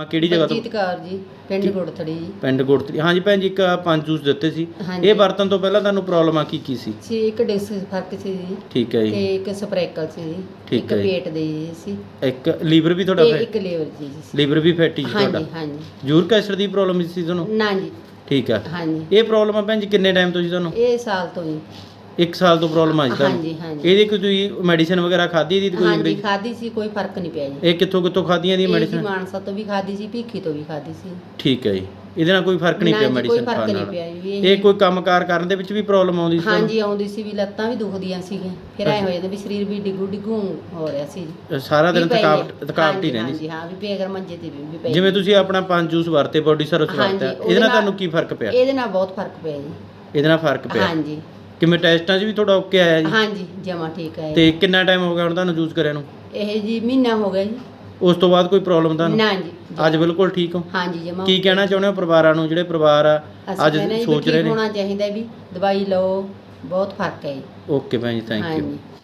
ਹਾਂ, ਕਿਹੜੀ ਜਗ੍ਹਾ ਤੋਂ? ਕੌਰ ਜੀ ਪਿੰਡ ਗੁੜਥੜੀ ਜੀ। ਪਿੰਡ ਗੁੜਤਰੀ ਹਾਂਜੀ ਭੈਣ ਜੀ ਇੱਕ ਆਹ ਪੰਜ ਜੂਸ ਦਿੱਤੇ ਸੀ। ਹਾਂਜੀ। ਇਹ ਵਰਤਨ ਤੋਂ ਪਹਿਲਾਂ ਤੁਹਾਨੂੰ ਪ੍ਰੋਬਲਮ ਆ ਕੀ ਕੀ ਸੀ? ਸੀ ਇੱਕ ਡਿਸ ਫ਼ਰਕ ਸੀ ਜੀ। ਠੀਕ ਹੈ ਜੀ। ਤੇ ਇੱਕ ਸਪਰੈਕਲ ਸੀ ਜੀ। ਠੀਕ ਇੱਕ ਹੈ ਜੀ। ਪੇਟ ਦੇ ਸੀ। ਇੱਕ ਲੀਵਰ ਵੀ ਤੁਹਾਡਾ ਤੇ ਇੱਕ ਲੇਵਰ ਜੀ ਸੀ। ਲੀਵਰ ਵੀ ਫੈਟੀ ਸੀ ਤੁਹਾਡਾ? ਹਾਂਜੀ ਹਾਂਜੀ। ਯੂਰਿਕ ਐਸਿਡ ਦੀ ਪ੍ਰੋਬਲਮ ਸੀ ਤੁਹਾਨੂੰ? ਨਾ ਜੀ। ਠੀਕ ਆ ਹਾਂਜੀ। ਇਹ ਪ੍ਰੋਬਲਮ ਆ ਭੈਣ ਜੀ ਕਿੰਨੇ ਟਾਈਮ ਤੋਂ ਜੀ ਤੁਹਾਨੂੰ? ਇਹ ਸਾਲ ਤੋਂ ਜੀ। 1 ਸਾਲ ਤੋਂ ਪ੍ਰੋਬਲਮ ਆ ਜੀ ਤੁਹਾਨੂੰ? ਹਾਂਜੀ ਹਾਂਜੀ। ਇਹਦੀ ਕੋਈ ਤੁਸੀਂ ਮੈਡੀਸਿਨ ਵਗੈਰਾ ਖਾਧੀ ਇਹਦੀ ਕੋਈ ਹਾਂਜੀ ਖਾਦੀ ਸੀ ਕੋਈ ਫ਼ਰਕ ਨਹੀਂ ਪਿਆ ਜੀ। ਇਹ ਕਿੱਥੋਂ ਕਿੱਥੋਂ ਖਾਧੀਆਂ ਦੀ ਇਹ ਜੀ ਮੈਡੀਸਿਨ ਮਾਨਸਾ ਤੋਂ ਵੀ ਖਾਦੀ ਸੀ ਭੀਖੀ ਤੋਂ ਵੀ ਖਾਦੀ ਸੀ। ਠੀਕ ਹੈ ਜੀ। ਇਹਦੇ ਨਾਲ ਕੋਈ ਫ਼ਰਕ ਨਹੀਂ ਨਾ ਪਿਆ ਜੀ, ਕੋਈ ਮੈਡੀਸਿਨ ਫ਼ਰਕ ਖਾਣ ਨਹੀਂ ਨਾਲ? ਪਿਆ ਜੀ ਇਹ ਕੋਈ ਕੰਮਕਾਰ ਕਰਨ ਦੇ ਵਿੱਚ ਵੀ ਪ੍ਰੋਬਲਮ ਆਉਂਦੀ ਸੀ ਤੁਹਾਨੂੰ? ਹਾਂਜੀ ਆਉਂਦੀ ਸੀ ਵੀ ਲੱਤਾਂ ਵੀ ਦੁਖਦੀਆਂ ਸੀਗੀਆਂ। ਫਿਰ ਐ ਹੋ ਜਾਂਦਾ ਵੀ ਸਰੀਰ ਵੀ ਡਿੱਗੂ ਡਿੱਗੂ ਹੋ ਰਿਹਾ ਸੀ। ਜੀ। ਸਾਰਾ ਦਿਨ ਵੀ ਥਕਾਵਟ। ਥਕਾਵਟ ਹੀ ਹਾਂਜੀ, ਰਹਿੰਦੀ ਸੀ। ਹਾਂਜੀ ਹਾਂ ਵੀ ਪੇਗਰ ਮੰਜੇ ਤੇ ਵੀ ਵੀ ਪਏ ਜਿਵੇਂ ਤੁਸੀਂ ਆਪਣਾ ਪੰਜ ਜੂਸ ਵਰਤੇ ਬੋਡੀ ਸਰਵਿਸ ਹਾਂਜੀ, ਵਰਤਿਆ ਉਹਦੇ ਇਹਦੇ ਨਾਲ ਨਾਲ- ਤੁਹਾਨੂੰ ਕੀ ਫ਼ਰਕ ਪਿਆ? ਇਹਦੇ ਨਾਲ ਬਹੁਤ ਫ਼ਰਕ ਪਿਆ ਜੀ। ਇਹਦੇ ਨਾਲ ਫ਼ਰਕ ਪਿਆ? ਹਾਂਜੀ। ਕਿਵੇਂ ਟੈਸਟਾਂ 'ਚ ਵੀ ਤੁਹਾਡਾ ਓਕੇ ਆਇਆ ਜੀ? ਹਾਂਜੀ ਜਮਾ ਠੀਕ ਹੈ ਤੇ ਕਿੰਨਾ ਟਾਈਮ ਹੋ ਗਿਆ ਹੁਣ ਤੁਹਾਨੂੰ ਯੂਜ਼ ਕਰਿਆ ਨੂੰ? ਇਹ ਜੀ ਮਹੀਨਾ ਹੋ ਗਿਆ ਜੀ। ਉਸ ਤੋਂ ਬਾਅਦ ਕੋਈ ਪ੍ਰੋਬਲਮ ਤੁਹਾਨੂੰ? ਨਾ ਜੀ ਅੱਜ ਬਿਲਕੁਲ ਠੀਕ ਹੋ? ਹਾਂਜੀ ਜਮਾ ਕੀ ਕਹਿਣਾ ਚਾਹੁੰਦੇ ਹੋ ਪਰਿਵਾਰਾਂ ਨੂੰ? ਜਿਹੜੇ ਪਰਿਵਾਰ ਆ ਅੱਜ ਸੋਚ ਰਹੇ ਨੇ। ਹੋਣਾ ਚਾਹੀਦਾ ਵੀ ਦਵਾਈ ਲਓ ਬਹੁਤ ਫ਼ਰਕ ਹੈ ਜੀ। ਓਕੇ ਭੈਣ ਜੀ ਥੈਂਕ ਯੂ ਹਾਂਜੀ।